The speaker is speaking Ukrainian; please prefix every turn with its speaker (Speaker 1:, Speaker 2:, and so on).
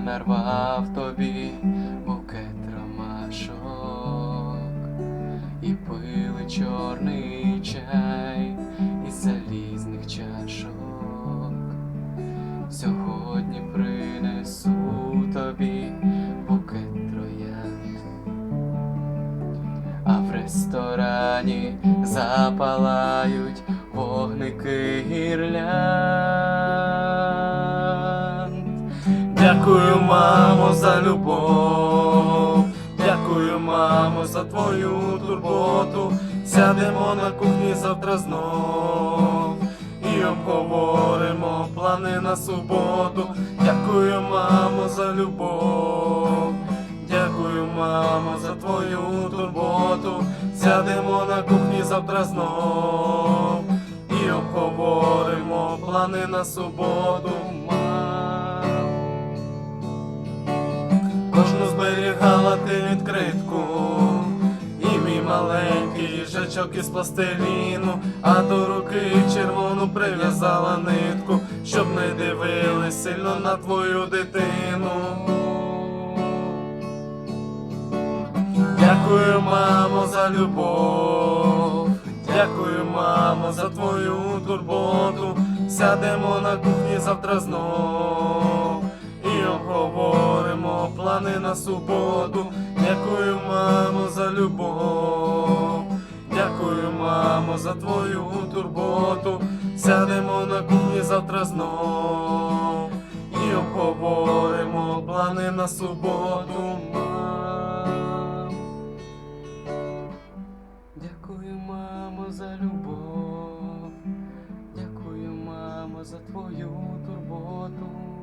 Speaker 1: нарвав тобі букет ромашок і пили чорний чай із залізних чашок. Сьогодні принесу тобі букет троянд, а в ресторані запалають вогники гірлянд. Дякую, мамо, за любов. Дякую, мамо, за твою турботу. Сядемо на кухні завтра знов і обговоримо плани на суботу. Дякую, мамо, за любов. Дякую, мамо, за твою турботу. Сядемо на кухні завтра знов і обговоримо плани на суботу. Ти відкритку, і мій маленький їжачок із пластиліну, а до руки червону прив'язала нитку, щоб не дивились сильно на твою дитину. Дякую, мамо, за любов. Дякую, мамо, за твою турботу. Сядемо на кухні завтра знов і плани на суботу. Дякую, мамо, за любов. Дякую, мамо, за твою турботу. Сядемо на кухні завтра знов і обговоримо плани на суботу. Дякую, мамо, за любов. Дякую, мамо, за твою турботу.